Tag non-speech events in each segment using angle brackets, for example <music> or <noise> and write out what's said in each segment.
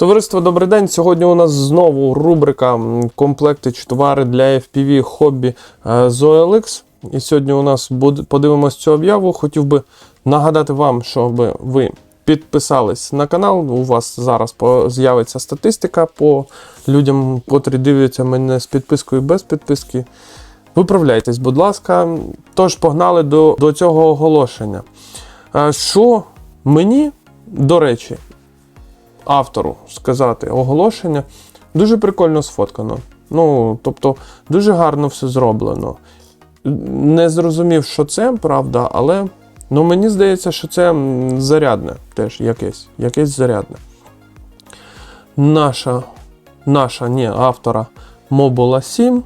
Товариство, добрий день. Сьогодні у нас знову рубрика комплекти чи товари для FPV хобі е, з. І сьогодні у нас подивимось цю об'яву. Хотів би нагадати вам, щоб ви підписались на канал. У вас зараз з'явиться статистика по людям, котрі дивляться мене з підпискою і без підписки. Виправляйтесь, будь ласка. Тож погнали до, до цього оголошення. Е, Що мені, до речі, автору сказати оголошення. Дуже прикольно сфоткано. Ну, тобто, дуже гарно все зроблено. Не зрозумів, що це, правда, але ну, мені здається, що це зарядне теж якесь, якесь зарядне. Наша, наша ні, автора Mobula 7.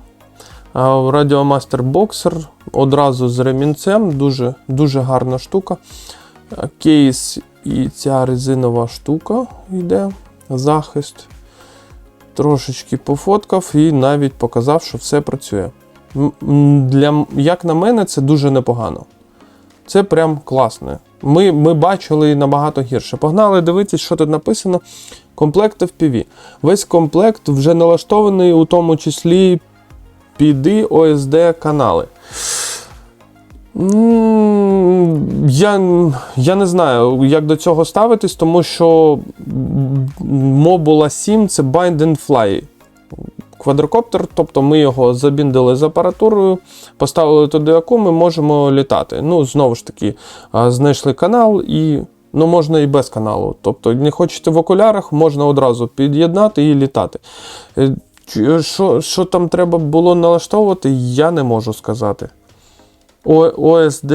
Радіомастер Боксер одразу з ремінцем, дуже, дуже гарна штука. Кейс і ця резинова штука йде, захист. Трошечки пофоткав і навіть показав, що все працює. Для, як на мене, це дуже непогано. Це прям класне. Ми, ми бачили набагато гірше. Погнали дивитись, що тут написано. Комплект FPV. Весь комплект вже налаштований, у тому числі PD OSD канали. Я, я не знаю, як до цього ставитись, тому що Mobula 7 це bind and fly. Квадрокоптер, тобто ми його забіндили з апаратурою, поставили туди яку ми можемо літати. Ну, знову ж таки, знайшли канал і ну, можна і без каналу. Тобто, не хочете в окулярах, можна одразу під'єднати і літати. Е, Що, що там треба було налаштовувати, я не можу сказати. ОСД,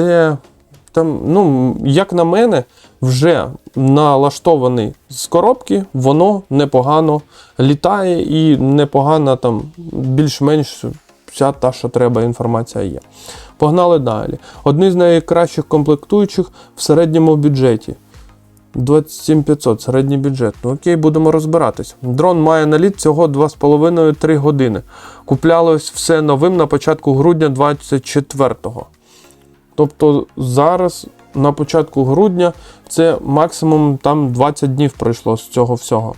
там, ну, як на мене, вже налаштований з коробки, воно непогано літає і непогана там більш-менш вся та, що треба, інформація є. Погнали далі. Одні з найкращих комплектуючих в середньому бюджеті. 27500 середній бюджет. Ну окей, будемо розбиратись. Дрон має наліт всього 2,5-3 години. Куплялось все новим на початку грудня 24-го. Тобто зараз на початку грудня це максимум там 20 днів пройшло з цього всього.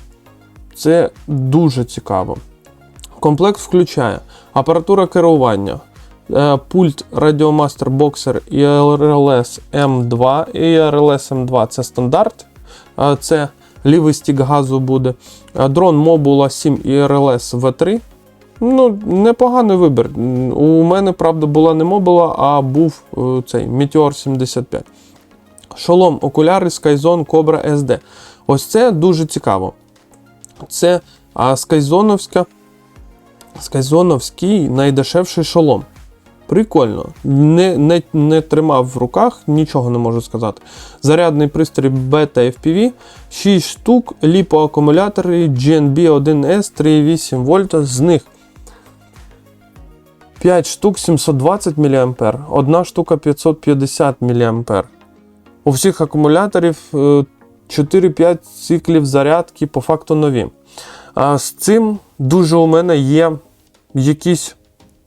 Це дуже цікаво. Комплект включає апаратура керування, е, пульт Radiomaster Boxer IRLS M2. IRLS M2 це стандарт, це лівий стік газу буде. Дрон Mobula 7 IRLS V3. Ну, непоганий вибір. У мене, правда, була не Mobula, а був е, цей Meteor 75. Шолом, окуляри Skyzone Cobra SD. Ось це дуже цікаво. Це а, Skyzone-овська, Skyzone-овський найдешевший шолом. Прикольно. Не, не, не тримав в руках, нічого не можу сказати. Зарядний пристрій Beta FPV, 6 штук, ліпоакумулятори GNB 1S 3,8 вольта. З них 5 штук 720 мА, одна штука 550 мА. У всіх акумуляторів е, 4-5 циклів зарядки по факту нові. А з цим дуже у мене є якісь,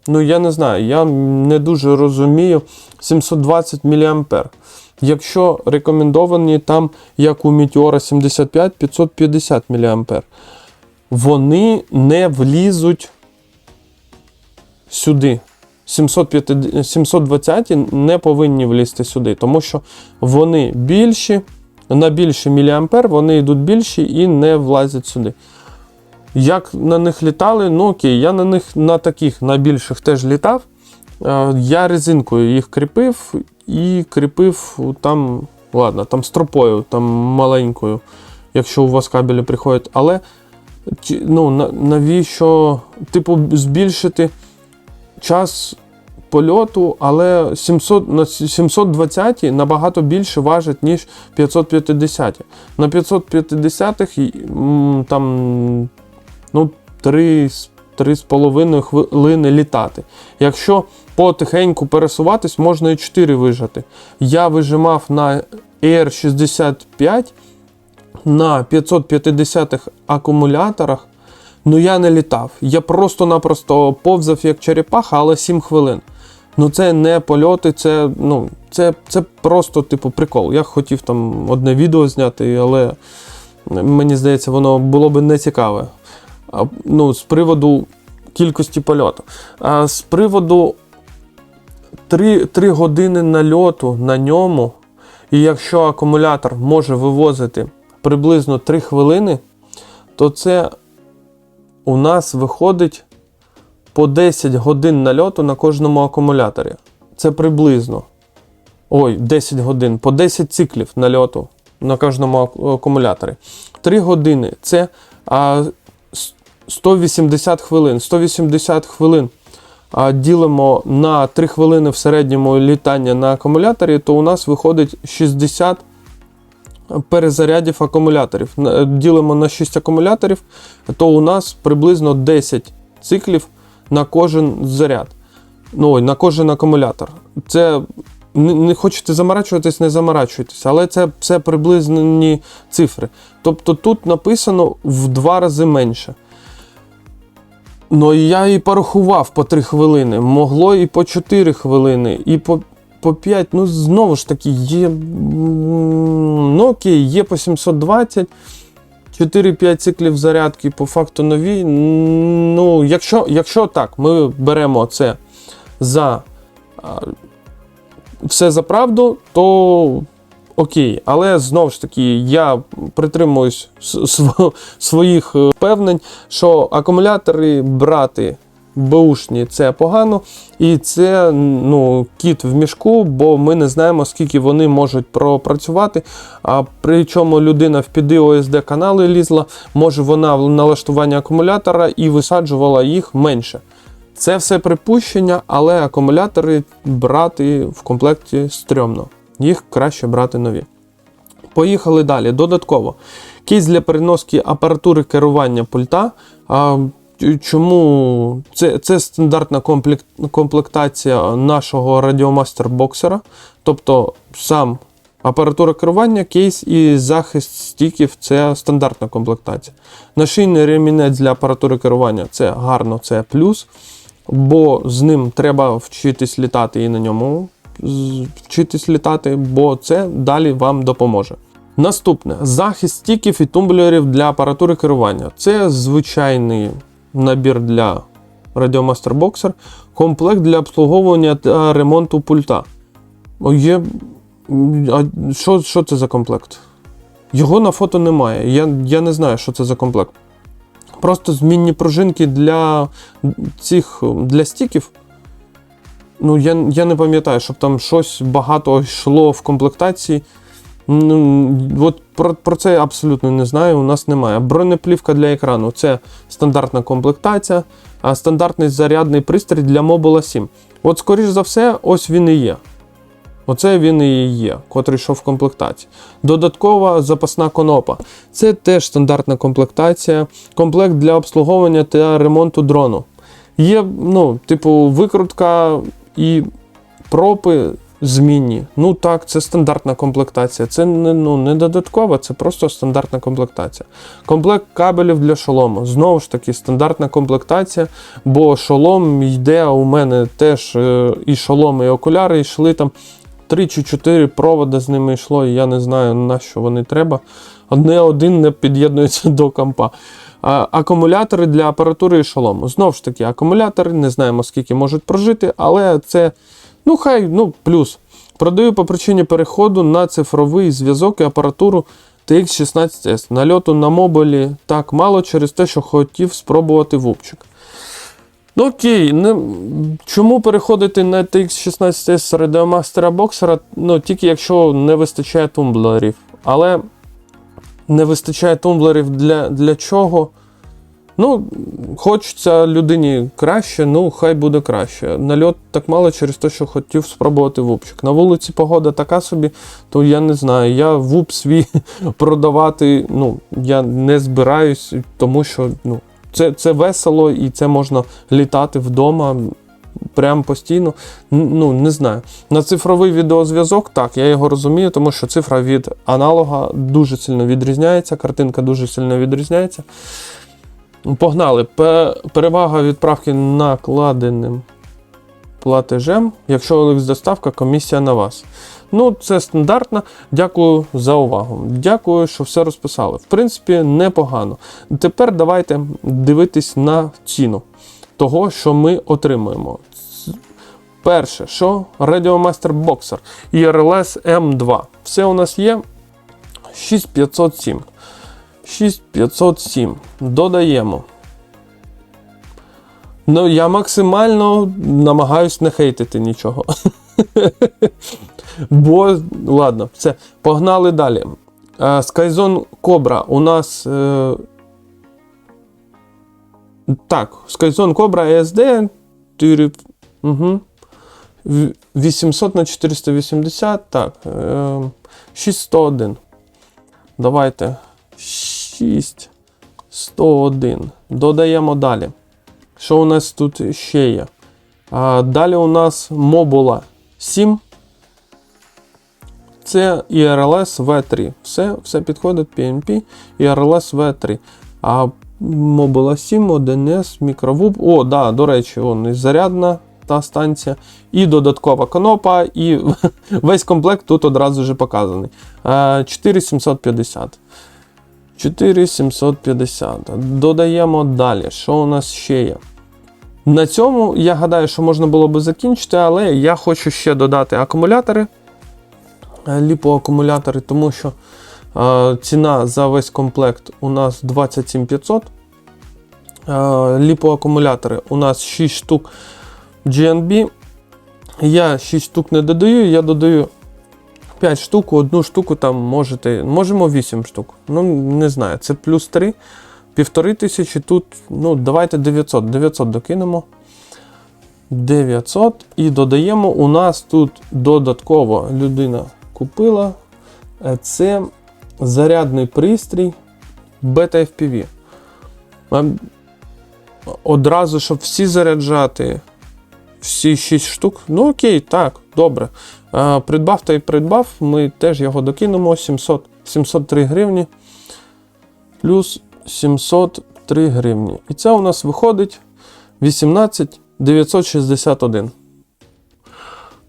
ну я не знаю, я не дуже розумію 720 мА. Якщо рекомендовані там, як у Meteora 75, 550 мА, вони не влізуть сюди. 750, 720 не повинні влізти сюди, тому що вони більші, на більші міліампер, вони йдуть більші і не влазять сюди. Як на них літали, ну окей, я на них на таких на більших теж літав. Е, Я резинкою їх кріпив і кріпив там, ладно, там стропою, там маленькою, якщо у вас кабелі приходять. Але ну, навіщо, типу, збільшити час польоту, але 700, на 720 набагато більше важить, ніж 550. На 550 м, там ну, 3, 3,5 хвилини літати. Якщо потихеньку пересуватись, можна і 4 вижати. Я вижимав на Air 65 на 550 акумуляторах. Ну я не літав. Я просто-напросто повзав як черепаха, але 7 хвилин. Ну це не польоти, це, ну, це, це просто, типу, прикол. Я хотів там одне відео зняти, але Мені здається, воно було би не цікаве. А, Ну, з приводу кількості польоту. А з приводу 3, 3 години нальоту на ньому, і якщо акумулятор може вивозити приблизно 3 хвилини, то це у нас виходить по 10 годин нальоту на кожному акумуляторі. Це приблизно. Ой, 10 годин, по 10 циклів нальоту на кожному акумуляторі. 3 години це а, 180 хвилин. 180 хвилин ділимо на 3 хвилини в середньому літання на акумуляторі, то у нас виходить 60 перезарядів акумуляторів. Ділимо на 6 акумуляторів, то у нас приблизно 10 циклів на кожен заряд. Ну, ой, на кожен акумулятор. Це не, хочете заморачуватись, не заморачуйтесь, але це, це приблизні цифри. Тобто тут написано в два рази менше. Ну, я і порахував по 3 хвилини. Могло і по 4 хвилини, і по, по 5. Ну, знову ж таки, є. м, Ну, є по 720. 4-5 циклів зарядки по факту нові. Ну, якщо, якщо так, ми беремо це за все за правду, то окей. Але знову ж таки, я притримуюсь <laughs> своїх е, певнень, що акумулятори брати беушні це погано, і це ну, кіт в мішку, бо ми не знаємо, скільки вони можуть пропрацювати. А причому людина в піди ОСД канали лізла, може вона в налаштування акумулятора і висаджувала їх менше. Це все припущення, але акумулятори брати в комплекті стрьомно. Їх краще брати нові. Поїхали далі. Додатково. Кейс для переноски апаратури керування пульта. Чому це, це стандартна комплект, комплектація нашого радіомастер боксера. Тобто сам апаратура керування, кейс і захист стіків це стандартна комплектація. Нашийний ремінець для апаратури керування це гарно, це плюс, бо з ним треба вчитись літати і на ньому вчитись літати, бо це далі вам допоможе. Наступне захист стіків і тумблерів для апаратури керування. Це звичайний набір для Radiomaster Boxer, комплект для обслуговування та ремонту пульта. Є... А що, що це за комплект? Його на фото немає. Я, я не знаю, що це за комплект. Просто змінні пружинки для цих для стіків. Ну, я, я не пам'ятаю, щоб там щось багато йшло в комплектації. Ну, от про, про це я абсолютно не знаю, у нас немає. Бронеплівка для екрану це стандартна комплектація, а стандартний зарядний пристрій для Mobile 7. От, скоріш за все, ось він і є. Оце він і є, котрий йшов в комплектації. Додаткова запасна конопа. Це теж стандартна комплектація, комплект для обслуговування та ремонту дрону. Є, ну, типу, викрутка і пропи змінні. Ну так, це стандартна комплектація. Це не, ну, не додаткова, це просто стандартна комплектація. Комплект кабелів для шолому. Знову ж таки, стандартна комплектація, бо шолом йде у мене теж е, і шолом, і окуляри йшли там. 3 чи 4 проводи з ними йшло, і я не знаю, на що вони треба. Одне один не під'єднується до компа. Акумулятори для апаратури і шолому. Знову ж таки, акумулятори, не знаємо, скільки можуть прожити, але це, ну хай, ну, плюс. Продаю по причині переходу на цифровий зв'язок і апаратуру TX16S. Нальоту на мобілі так мало через те, що хотів спробувати вупчик. Ну окей, не, чому переходити на TX16S з радіомастера боксера? Ну, тільки якщо не вистачає тумблерів. Але не вистачає тумблерів для, для чого? Ну, хочеться людині краще, ну хай буде краще. Нальот так мало через те, що хотів спробувати вупчик. На вулиці погода така собі, то я не знаю. Я вуп свій <laughs> продавати ну, я не збираюсь, тому що ну, це, це весело і це можна літати вдома прям постійно. Ну, не знаю. На цифровий відеозв'язок, так, я його розумію, тому що цифра від аналога дуже сильно відрізняється, картинка дуже сильно відрізняється. Погнали. Перевага відправки накладеним платежем. Якщо OLX доставка, комісія на вас. Ну, це стандартно. Дякую за увагу. Дякую, що все розписали. В принципі, непогано. Тепер давайте дивитись на ціну того, що ми отримуємо. Перше, що Radiomaster Boxer IRLS M2. Все у нас є 6507. 6507. Додаємо. Ну, я максимально намагаюсь не хейтити нічого. <laughs> Бо, ладно, все, погнали далі. Е, скайзон кобра у нас. Е, так, скайзон кобра SD. 800 на 480. Так. Е, 601. Давайте. 6, 101. Додаємо далі. Що у нас тут ще є? А, Далі у нас мобула 7. Це IRLS V3. Все все підходить PNP, IRLS V3. А Mobula 7, 1С, мікровуб. О, да, до речі, вон і зарядна та станція, і додаткова конопа, і <laughs> весь комплект тут одразу вже показаний. Е, 4750. 4750. Додаємо далі. Що у нас ще є? На цьому я гадаю, що можна було би закінчити, але я хочу ще додати акумулятори, е, ліпоакумулятори, тому що е, ціна за весь комплект у нас 27500. Е, ліпоакумулятори у нас 6 штук GNB. Я 6 штук не додаю, я додаю 5 штук, одну штуку там можете, можемо 8 штук. Ну, не знаю, це плюс 3. Півтори тисячі тут, ну, давайте 900. 900 докинемо. 900 і додаємо. У нас тут додатково людина купила. Е, Це зарядний пристрій Beta FPV. Одразу, щоб всі заряджати, всі 6 штук. Ну окей, так, добре. Придбав та й придбав, ми теж його докинемо 700, 703 гривні. Плюс 703 гривні. І це у нас виходить 18 961.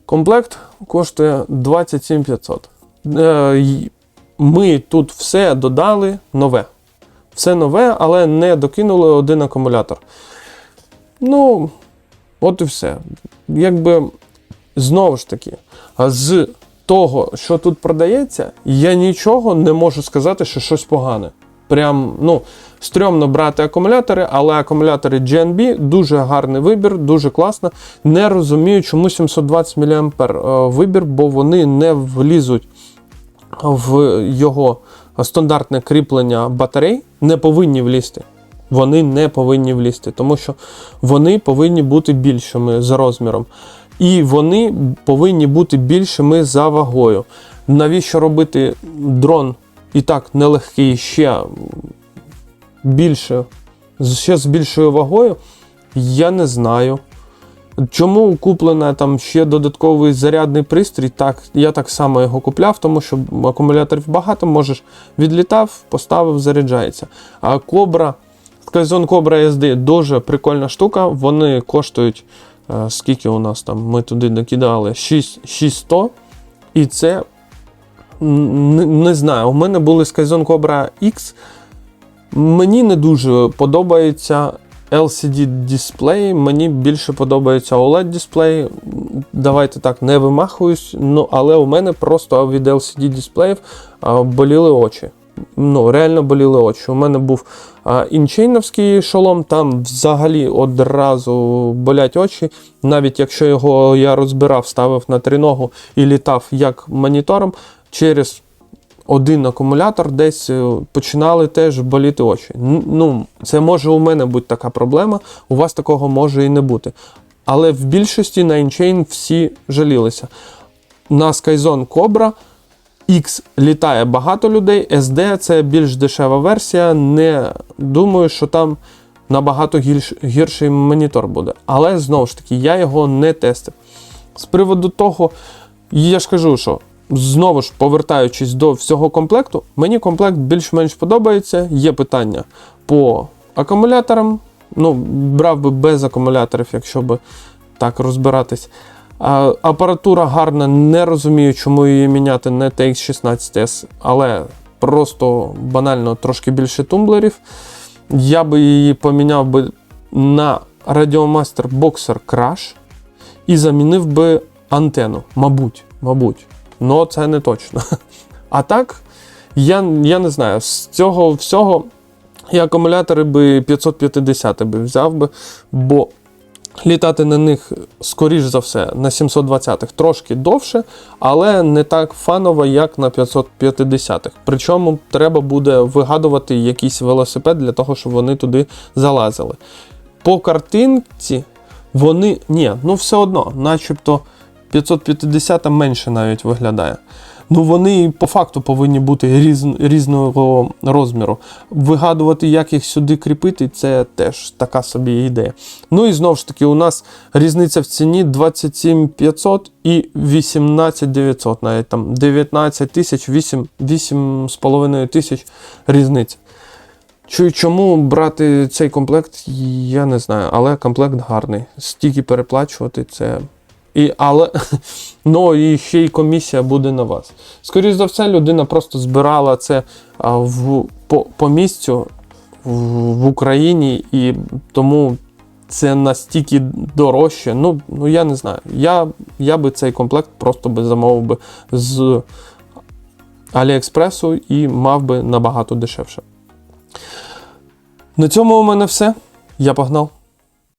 Комплект коштує 27 500. Е, Ми тут все додали нове. Все нове, але не докинули один акумулятор. Ну, от і все. Якби знову ж таки, з того, що тут продається, я нічого не можу сказати, що щось погане. Прям, ну, стрьомно брати акумулятори, але акумулятори GNB дуже гарний вибір, дуже класно. Не розумію, чому 720 мА е, вибір, бо вони не влізуть в його стандартне кріплення батарей, не повинні влізти. Вони не повинні влізти, тому що вони повинні бути більшими за розміром. І вони повинні бути більшими за вагою. Навіщо робити дрон і так нелегкий ще більше, ще з більшою вагою? Я не знаю. Чому куплена там ще додатковий зарядний пристрій? Так, я так само його купляв, тому що акумуляторів багато, можеш відлітав, поставив, заряджається. А Cobra, Skyzone Cobra SD дуже прикольна штука. Вони коштують, скільки у нас там, ми туди докидали, 6, 6100. І це не, не знаю. У мене були Skyzone Cobra X. Мені не дуже подобається LCD дисплей, мені більше подобається OLED дисплей. Давайте так, не вимахуюсь, ну, але у мене просто від LCD дисплеїв боліли очі. Ну, реально боліли очі. У мене був інчейновський шолом, там взагалі одразу болять очі. Навіть якщо його я розбирав, ставив на триногу і літав як монітором, через один акумулятор десь е, починали теж боліти очі. Ну, це може у мене бути така проблема, у вас такого може і не бути. Але в більшості на InChain всі жалілися. На Skyzone Cobra X літає багато людей, SD це більш дешева версія. Не думаю, що там набагато гірш, гірший монітор буде. Але знову ж таки, я його не тестив. З приводу того, я ж кажу, що знову ж повертаючись до всього комплекту, мені комплект більш-менш подобається. Є питання по акумуляторам. Ну, брав би без акумуляторів, якщо би так розбиратись. Апаратура гарна, не розумію, чому її міняти не TX16S, але просто банально трошки більше тумблерів. Я би її поміняв би на Radiomaster Boxer Crash і замінив би антенну. Мабуть, мабуть. Но це не точно. А так, я, я не знаю, з цього всього я акумулятори би 550 би взяв би, бо літати на них, скоріш за все, на 720-х трошки довше, але не так фаново, як на 550-х. Причому треба буде вигадувати якийсь велосипед для того, щоб вони туди залазили. По картинці вони. Ні, ну все одно, начебто 550 менше навіть виглядає. Ну вони по факту повинні бути різ, різного розміру. Вигадувати, як їх сюди кріпити, це теж така собі ідея. Ну і знову ж таки, у нас різниця в ціні 27 500 і 18 900, навіть там 19 тисяч, 8, 8,5 тисяч різниця. Чому брати цей комплект, я не знаю, але комплект гарний. Стільки переплачувати це. І, але, <laughs> ну і ще й комісія буде на вас. Скоріше за все, людина просто збирала це в, по, по місцю в, в Україні, і тому це настільки дорожче. Ну, ну я не знаю. Я, я би цей комплект просто би замовив би з Аліекспресу і мав би набагато дешевше. На цьому у мене все. Я погнав.